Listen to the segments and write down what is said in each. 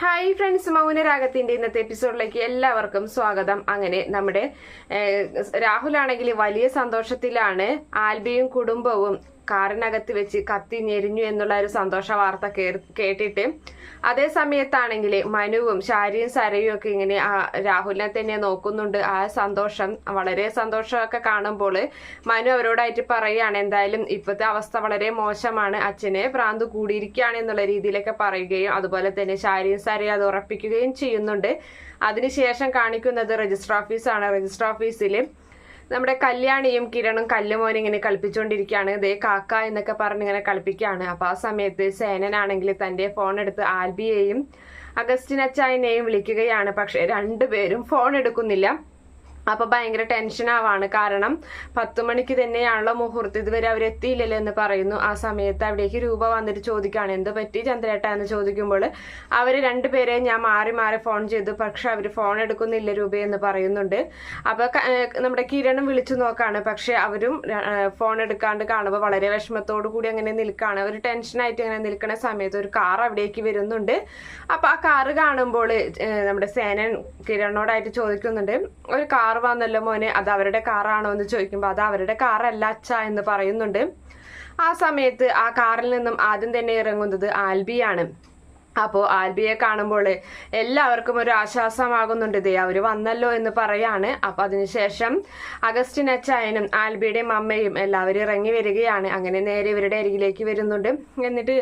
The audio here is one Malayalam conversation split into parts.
ഹായ് ഫ്രണ്ട്സ് മൗനരാഗത്തിന്റെ ഇന്നത്തെ എപ്പിസോഡിലേക്ക് എല്ലാവർക്കും സ്വാഗതം. അങ്ങനെ നമ്മുടെ രാഹുൽ രാഹുലാണെങ്കിൽ വലിയ സന്തോഷത്തിലാണ് ആൽബിയും കുടുംബവും കാറിനകത്ത് വെച്ച് കത്തി ഞെരിഞ്ഞു എന്നുള്ള ഒരു സന്തോഷ വാർത്ത കേട്ടിട്ട് അതേ സമയത്താണെങ്കിൽ മനുവും ശാരിയും സരയും ഒക്കെ ഇങ്ങനെ രാഹുലിനെ തന്നെ നോക്കുന്നുണ്ട്. ആ സന്തോഷം വളരെ സന്തോഷമൊക്കെ കാണുമ്പോൾ മനു അവരോടായിട്ട് പറയുകയാണ് എന്തായാലും ഇപ്പോഴത്തെ അവസ്ഥ വളരെ മോശമാണ്. അച്ഛനെ ഭ്രാന്ത് കൂടിയിരിക്കുകയാണ് എന്നുള്ള രീതിയിലൊക്കെ പറയുകയും അതുപോലെ തന്നെ ശാരിയും സരയും അത് ഉറപ്പിക്കുകയും ചെയ്യുന്നുണ്ട്. അതിനുശേഷം കാണിക്കുന്നത് രജിസ്റ്റർ ഓഫീസാണ്. രജിസ്റ്റർ ഓഫീസിൽ നമ്മുടെ കല്യാണിയും കിരണും കല്ലുമോനും ഇങ്ങനെ കളിപ്പിച്ചുകൊണ്ടിരിക്കുകയാണ് ദേ കാക്ക എന്നൊക്കെ പറഞ്ഞ് ഇങ്ങനെ കളിപ്പിക്കുകയാണ്. അപ്പൊ ആ സമയത്ത് സേനനാണെങ്കിൽ തന്റെ ഫോൺ എടുത്ത് ആൽബിയെയും അഗസ്റ്റിൻ അച്ചായനെയും വിളിക്കുകയാണ്. പക്ഷെ രണ്ടുപേരും ഫോൺ എടുക്കുന്നില്ല. അപ്പൊ ഭയങ്കര ടെൻഷൻ ആവാണ്. കാരണം പത്തു മണിക്ക് തന്നെയാണല്ലോ മുഹൂർത്തം. ഇതുവരെ അവരെത്തിയില്ലല്ലോ എന്ന് പറയുന്നു. ആ സമയത്ത് അവിടേക്ക് രൂപ വന്നിട്ട് ചോദിക്കുകയാണ് എന്ത് പറ്റി ചന്ദ്രേട്ട? എന്ന് ചോദിക്കുമ്പോൾ അവർ രണ്ടുപേരെ ഞാൻ മാറി മാറി ഫോൺ ചെയ്തു. പക്ഷെ അവർ ഫോൺ എടുക്കുന്നില്ല രൂപ എന്ന് പറയുന്നുണ്ട്. അപ്പൊ നമ്മുടെ കിരണും വിളിച്ചു നോക്കാണ്. പക്ഷെ അവരും ഫോൺ എടുക്കാണ്ട് കാണുമ്പോൾ വളരെ വിഷമത്തോടു കൂടി അങ്ങനെ നിൽക്കുകയാണ്. അവർ ടെൻഷനായിട്ട് ഇങ്ങനെ നിൽക്കുന്ന സമയത്ത് ഒരു കാർ അവിടേക്ക് വരുന്നുണ്ട്. അപ്പൊ ആ കാറ് കാണുമ്പോൾ നമ്മുടെ സേനൻ കിരണോടായിട്ട് ചോദിക്കുന്നുണ്ട് ഒരു കാർ വന്നല്ലോ മോനെ. അത് അവരുടെ കാറാണോ എന്ന് ചോദിക്കുമ്പോൾ അത് അവരുടെ കാറല്ല അച്ഛ എന്ന് പറയുന്നുണ്ട്. ആ സമയത്ത് ആ കാറിൽ നിന്നും ആദ്യം തന്നെ ഇറങ്ങുന്നത് ആൽബിയാണ്. അപ്പോൾ ആൽബിയെ കാണുമ്പോൾ എല്ലാവർക്കും ഒരു ആശ്വാസമാകുന്നുണ്ട്. ദേ അവർ വന്നല്ലോ എന്ന് പറയാണ്. അപ്പോൾ അതിനുശേഷം അഗസ്റ്റിൻ അച്ചായനും ആൽബിയുടെയും അമ്മയും എല്ലാവരും ഇറങ്ങി വരികയാണ്. അങ്ങനെ നേരെ ഇവരുടെ അരികിലേക്ക് വരുന്നുണ്ട്. എന്നിട്ട്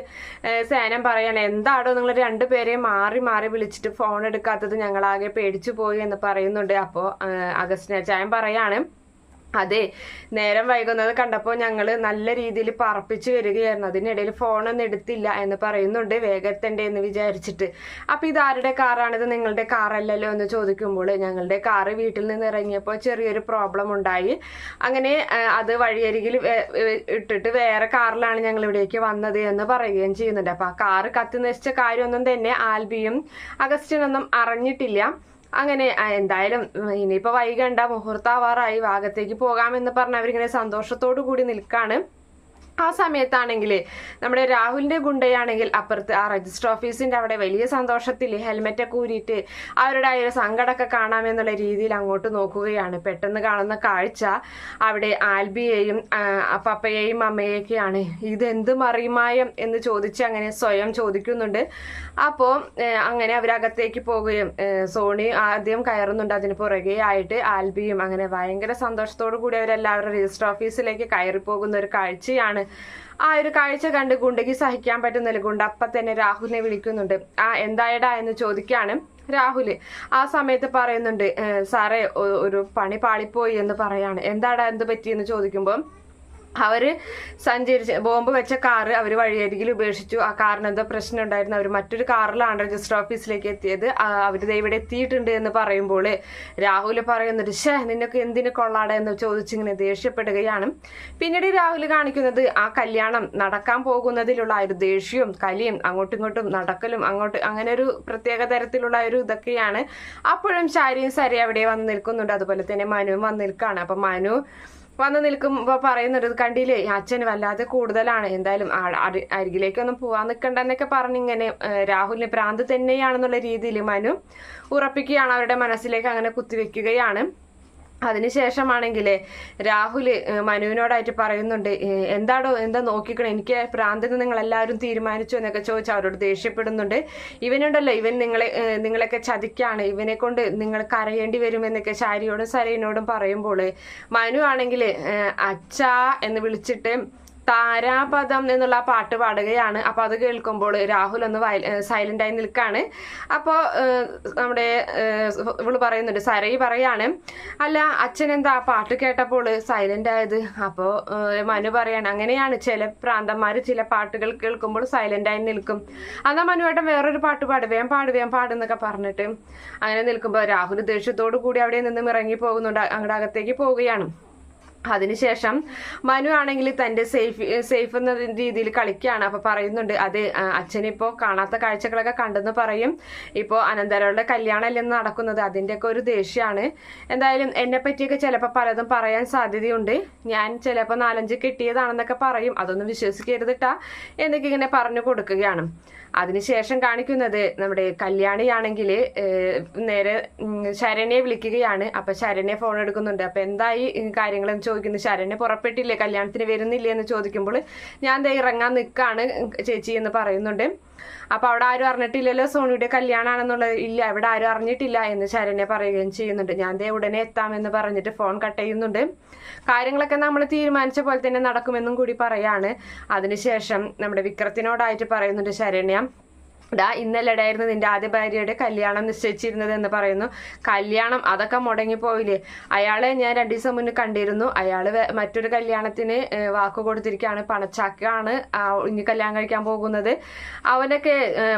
സേനം പറയാണ് എന്താടോ നിങ്ങൾ രണ്ടുപേരെയും മാറി മാറി വിളിച്ചിട്ട് ഫോൺ എടുക്കാത്തത് ഞങ്ങളാകെ പേടിച്ചു പോയി എന്ന് പറയുന്നുണ്ട്. അപ്പോൾ അഗസ്റ്റിൻ അച്ചായൻ പറയാണ് അതെ നേരം വൈകുന്നത് കണ്ടപ്പോൾ ഞങ്ങൾ നല്ല രീതിയിൽ പറപ്പിച്ചു വരികയായിരുന്നു. അതിനിടയിൽ ഫോണൊന്നും എടുത്തില്ല എന്ന് പറയുന്നുണ്ട് വേഗത്തണ്ടേ എന്ന് വിചാരിച്ചിട്ട്. അപ്പോൾ ഇത് ആരുടെ കാറാണിത്? നിങ്ങളുടെ കാറല്ലല്ലോ എന്ന് ചോദിക്കുമ്പോൾ ഞങ്ങളുടെ കാറ് വീട്ടിൽ നിന്ന് ഇറങ്ങിയപ്പോൾ ചെറിയൊരു പ്രോബ്ലം ഉണ്ടായി. അങ്ങനെ അത് വഴിയരികിൽ ഇട്ടിട്ട് വേറെ കാറിലാണ് ഞങ്ങൾ ഇവിടേക്ക് വന്നത് എന്ന് പറയുകയും ചെയ്യുന്നുണ്ട്. അപ്പോൾ ആ കാറ് കത്തി നശിച്ച കാര്യമൊന്നും തന്നെ ആൽബിയും അഗസ്റ്റിനൊന്നും അറിഞ്ഞിട്ടില്ല. അങ്ങനെ എന്തായാലും ഇനിയിപ്പോൾ ഇനിയിപ്പോ വൈകണ്ട മുഹൂർത്താവാറായി ഭാഗത്തേക്ക് പോകാമെന്ന് പറഞ്ഞ് അവരിങ്ങനെ സന്തോഷത്തോടു കൂടി നിൽക്കാണ്. ആ സമയത്താണെങ്കിൽ നമ്മുടെ രാഹുലിന്റെ ഗുണ്ടയാണെങ്കിൽ അപ്പുറത്ത് ആ രജിസ്റ്റർ ഓഫീസിന്റെ അവിടെ വലിയ സന്തോഷത്തിൽ ഹെൽമെറ്റ് ഒക്കെ ഊരിയിട്ട് അവരുടെ ആ ഒരു സങ്കടമൊക്കെ കാണാമെന്നുള്ള രീതിയിൽ അങ്ങോട്ട് നോക്കുകയാണ്. പെട്ടെന്ന് കാണുന്ന കാഴ്ച അവിടെ ആൽബിയെയും പപ്പയെയും അമ്മയെയൊക്കെയാണ്. ഇതെന്ത് മറിമായം? എന്ന് ചോദിച്ച് അങ്ങനെ സ്വയം ചോദിക്കുന്നുണ്ട്. അപ്പോൾ അങ്ങനെ അവരകത്തേക്ക് പോവുകയും സോണി ആദ്യം കയറുന്നുണ്ട്. അതിന് പുറകെ ആയിട്ട് ആൽബിയും അങ്ങനെ ഭയങ്കര സന്തോഷത്തോടു കൂടി അവരെല്ലാവരും രജിസ്റ്റർ ഓഫീസിലേക്ക് കയറി പോകുന്ന ഒരു കാഴ്ചയാണ് ആ ഒരു കാഴ്ച കണ്ട് ഗുണ്ടയ്ക്ക് സഹിക്കാൻ പറ്റുന്നില്ല. ഗുണ്ട അപ്പം തന്നെ രാഹുലിനെ വിളിക്കുന്നുണ്ട്. ആ എന്തായടാ? എന്ന് ചോദിക്കാണ് രാഹുൽ. ആ സമയത്ത് പറയുന്നുണ്ട് "ഏ, സാറേ ഒരു പണി പാളിപ്പോയി എന്ന് പറയാണ്. എന്താടാ? എന്ത് പറ്റിയെന്ന്? ചോദിക്കുമ്പോൾ അവർ സഞ്ചരിച്ച് ബോംബ് വെച്ച കാറ് അവർ വഴിയരികിൽ ഉപേക്ഷിച്ചു. ആ കാറിന് എന്തോ പ്രശ്നം ഉണ്ടായിരുന്നു അവർ മറ്റൊരു കാറിലാണ് രജിസ്റ്റർ ഓഫീസിലേക്ക് എത്തിയത്. അവർ ഇവിടെ എത്തിയിട്ടുണ്ട് എന്ന് പറയുമ്പോൾ രാഹുൽ പറയുന്നത് ഷേ നിന്നൊക്കെ എന്തിനു കൊള്ളാട? എന്ന് ചോദിച്ചിങ്ങനെ ദേഷ്യപ്പെടുകയാണ്. പിന്നീട് രാഹുൽ കാണിക്കുന്നത് ആ കല്യാണം നടക്കാൻ പോകുന്നതിലുള്ള ഒരു ദേഷ്യവും കലിയും അങ്ങോട്ടും ഇങ്ങോട്ടും നടക്കലും അങ്ങോട്ട് അങ്ങനെ ഒരു പ്രത്യേക തരത്തിലുള്ള ഒരു ഇതൊക്കെയാണ്. അപ്പോഴും ശാരിയും സരി അവിടെ വന്ന് നിൽക്കുന്നുണ്ട്. അതുപോലെ തന്നെ മനുവും വന്ന് നിൽക്കുകയാണ് അപ്പം മനു വന്ന് നിൽക്കുമ്പോ പറയുന്നുണ്ട് "ഇത് കണ്ടില്ലേ? അച്ഛൻ വല്ലാതെ കൂടുതലാണ്. എന്തായാലും അരികിലേക്കൊന്നും പോവാൻ നിൽക്കണ്ടെന്നൊക്കെ പറഞ്ഞിങ്ങനെ ഇങ്ങനെ രാഹുലിന് ഭ്രാന്ത് തന്നെയാണെന്നുള്ള രീതിയിൽ മനു ഉറപ്പിക്കുകയാണ് അവരുടെ മനസ്സിലേക്ക് അങ്ങനെ കുത്തിവെക്കുകയാണ്. അതിനുശേഷമാണെങ്കിലേ രാഹുൽ ഏഹ്, മനുവിനോടായിട്ട് പറയുന്നുണ്ട് എന്താടോ എന്താ നോക്കിക്കണേ? എനിക്ക് ഭ്രാന്തിന് നിങ്ങൾ എല്ലാവരും തീരുമാനിച്ചു എന്നൊക്കെ ചോദിച്ച് അവരോട് ദേഷ്യപ്പെടുന്നുണ്ട്. ഇവനുണ്ടല്ലോ ഇവൻ നിങ്ങളെ നിങ്ങളൊക്കെ ചതിക്കാണ്. ഇവനെ കൊണ്ട് നിങ്ങൾ കരയേണ്ടി വരുമെന്നൊക്കെ ശാരിയോടും സരയിനോടും പറയുമ്പോൾ മനു ആണെങ്കിൽ അച്ഛാ എന്ന് വിളിച്ചിട്ട് താരാപദം എന്നുള്ള പാട്ട് പാടുകയാണ്. അപ്പോൾ അത് കേൾക്കുമ്പോൾ രാഹുൽ ഒന്ന് സൈലന്റ് ആയി നിൽക്കാണ്. അപ്പോൾ നമ്മുടെ ഇവൾ പറയുന്നുണ്ട് സരയി പറയാണ് അല്ല അച്ഛൻ എന്താ പാട്ട് കേട്ടപ്പോൾ സൈലന്റ് ആയത്? അപ്പോൾ മനു പറയാണ് അങ്ങനെയാണ് ചില പ്രാന്തന്മാര് ചില പാട്ടുകൾ കേൾക്കുമ്പോൾ സൈലന്റ് ആയി നിൽക്കും. എന്നാ മനുവേട്ടൻ വേറൊരു പാട്ട് പാടുവേം വേം പാട് വേം പാടുന്നൊക്കെ പറഞ്ഞിട്ട്. അങ്ങനെ നിൽക്കുമ്പോൾ രാഹുൽ ദേഷ്യത്തോടു കൂടി അവിടെ നിന്നും ഇറങ്ങി പോകുന്നുണ്ട് അങ്ങോട്ട് അകത്തേക്ക് പോവുകയാണ്. അതിനുശേഷം മനു ആണെങ്കിൽ തന്റെ സേഫ് സേഫ് എന്ന രീതിയിൽ കളിക്കുകയാണ്. അപ്പോൾ പറയുന്നുണ്ട് അത് അച്ഛനിപ്പോ കാണാത്ത കാഴ്ചകളൊക്കെ കണ്ടെന്ന് പറയും. ഇപ്പോ അനന്തരവളുടെ കല്യാണമല്ലേ നടക്കുന്നത്. അതിന്റെയൊക്കെ ഒരു ദേഷ്യമാണ്. എന്തായാലും എന്നെ പറ്റിയൊക്കെ ചിലപ്പോൾ പലതും പറയാൻ സാധ്യതയുണ്ട്. ഞാൻ ചിലപ്പോൾ നാലഞ്ച് കിട്ടിയതാണെന്നൊക്കെ പറയും. അതൊന്നും വിശ്വസിക്കരുതിട്ടാ എന്നൊക്കെ ഇങ്ങനെ പറഞ്ഞു കൊടുക്കുകയാണ്. അതിനുശേഷം കാണിക്കുന്നത് നമ്മുടെ കല്യാണിയാണെങ്കിൽ നേരെ ശരണ്യെ വിളിക്കുകയാണ്. അപ്പൊ ശരണ്യെ ഫോൺ എടുക്കുന്നുണ്ട്. അപ്പൊ എന്തായി കാര്യങ്ങളെന്ന് ചോദിക്കുന്നു. ശരണ്യ പുറപ്പെട്ടില്ലേ? കല്യാണത്തിന് വരുന്നില്ലേ എന്ന് ചോദിക്കുമ്പോൾ ഞാൻ ദേ ഇറങ്ങാൻ നിൽക്കാണ് ചേച്ചി എന്ന് പറയുന്നുണ്ട്. അപ്പൊ അവിടെ ആരും അറിഞ്ഞിട്ടില്ലല്ലോ സോണിയുടെ കല്യാണമാണെന്നുള്ളത് ഇല്ല അവിടെ ആരും അറിഞ്ഞിട്ടില്ല എന്ന് ശരണ്യ പറയുകയും ചെയ്യുന്നുണ്ട്. ഞാൻ ദേ ഉടനെ എത്താമെന്ന് പറഞ്ഞിട്ട് ഫോൺ കട്ട് ചെയ്യുന്നുണ്ട്. കാര്യങ്ങളൊക്കെ നമ്മൾ തീരുമാനിച്ച പോലെ തന്നെ നടക്കുമെന്നും കൂടി പറയാണ്. അതിനുശേഷം നമ്മുടെ വിക്രത്തിനോടായിട്ട് പറയുന്നുണ്ട് ശരണ്യ. ഡാ ഇന്നലെടായിരുന്നു നിന്റെ ആദ്യ ഭാര്യയുടെ കല്യാണം നിശ്ചയിച്ചിരുന്നത് എന്ന് പറയുന്നു. കല്യാണം അതൊക്കെ മുടങ്ങിപ്പോയില്ലേ? അയാളെ ഞാൻ രണ്ടു ദിവസം മുന്നേ കണ്ടിരുന്നു. അയാൾ മറ്റൊരു കല്യാണത്തിന് വാക്കു കൊടുത്തിരിക്കുകയാണ്. പണച്ചാക്കാണ് ഇനി കല്യാണം കഴിക്കാൻ പോകുന്നത്. അവനൊക്കെ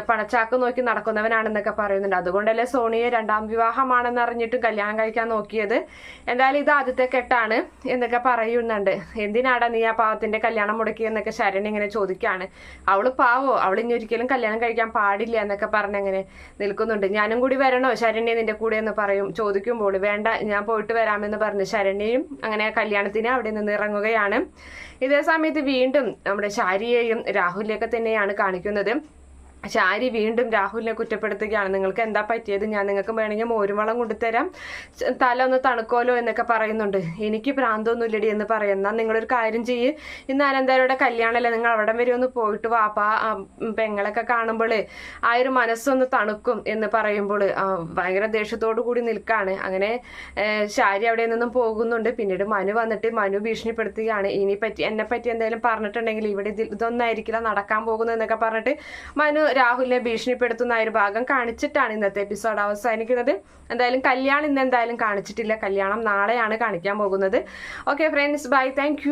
പണച്ചാക്ക് നോക്കി നടക്കുന്നവനാണെന്നൊക്കെ പറയുന്നുണ്ട്. അതുകൊണ്ടല്ലേ സോണിയെ രണ്ടാം വിവാഹമാണെന്ന് അറിഞ്ഞിട്ടും കല്യാണം കഴിക്കാൻ നോക്കിയത്. എന്തായാലും ഇത് ആദ്യത്തെ കെട്ടാണ് എന്നൊക്കെ പറയുന്നുണ്ട്. എന്തിനാടാ നീ ആ പാവത്തിന്റെ കല്യാണം മുടക്കിയെന്നൊക്കെ ശരൺ ഇങ്ങനെ ചോദിക്കുകയാണ്. അവൾ പാവോ? അവൾ ഇനി ഒരിക്കലും കല്യാണം കഴിക്കാൻ പാടില്ല എന്നൊക്കെ പറഞ്ഞങ്ങനെ നിൽക്കുന്നുണ്ട്. ഞാനും കൂടി വരണോ? ശരണ്യ നിന്റെ കൂടെ എന്ന് പറയും ചോദിക്കുമ്പോൾ. വേണ്ട ഞാൻ പോയിട്ട് വരാമെന്ന് പറഞ്ഞ് ശരണ്യയും അങ്ങനെ കല്യാണത്തിന് അവിടെ നിന്ന് ഇറങ്ങുകയാണ്. ഇതേ സമയത്ത് വീണ്ടും നമ്മുടെ ശാരിയെയും രാഹുലിനെയൊക്കെ തന്നെയാണ് കാണിക്കുന്നത്. ശാരി വീണ്ടും രാഹുലിനെ കുറ്റപ്പെടുത്തുകയാണ്? നിങ്ങൾക്ക് എന്താ പറ്റിയത്? ഞാൻ നിങ്ങൾക്ക് വേണമെങ്കിൽ മോരുവളം കൊണ്ടുതരാം തല ഒന്ന് തണുക്കോലോ എന്നൊക്കെ പറയുന്നുണ്ട്. എനിക്ക് ഭ്രാന്തൊന്നുമില്ലടി എന്ന് പറയുന്ന. നിങ്ങളൊരു കാര്യം ചെയ്യ്. ഇന്ന് അനന്തരയുടെ കല്യാണമല്ലേ? നിങ്ങൾ അവിടം വരെ ഒന്ന് പോയിട്ട് വാപ്പ ആ പെങ്ങളൊക്കെ കാണുമ്പോൾ ആ ഒരു മനസ്സൊന്ന് തണുക്കും എന്ന് പറയുമ്പോൾ ഭയങ്കര ദേഷ്യത്തോടു കൂടി നിൽക്കാണ്. അങ്ങനെ ശാരി അവിടെ നിന്നും പോകുന്നുണ്ട്. പിന്നീട് മനു വന്നിട്ട് മനു ഭീഷണിപ്പെടുത്തുകയാണ്. ഇനി പറ്റി എന്നെ പറ്റി എന്തെങ്കിലും പറഞ്ഞിട്ടുണ്ടെങ്കിൽ ഇവിടെ ഇതൊന്നായിരിക്കില്ല നടക്കാൻ പോകുന്നത് എന്നൊക്കെ പറഞ്ഞിട്ട് മനു രാഹുലിനെ ഭീഷണിപ്പെടുത്തുന്ന ഒരു ഭാഗം കാണിച്ചിട്ടാണ് ഇന്നത്തെ എപ്പിസോഡ് അവസാനിക്കുന്നത്. എന്തായാലും കല്യാണം ഇന്ന് എന്തായാലും കാണിച്ചിട്ടില്ല. കല്യാണം നാളെയാണ് കാണിക്കാൻ പോകുന്നത്. Okay friends bye thank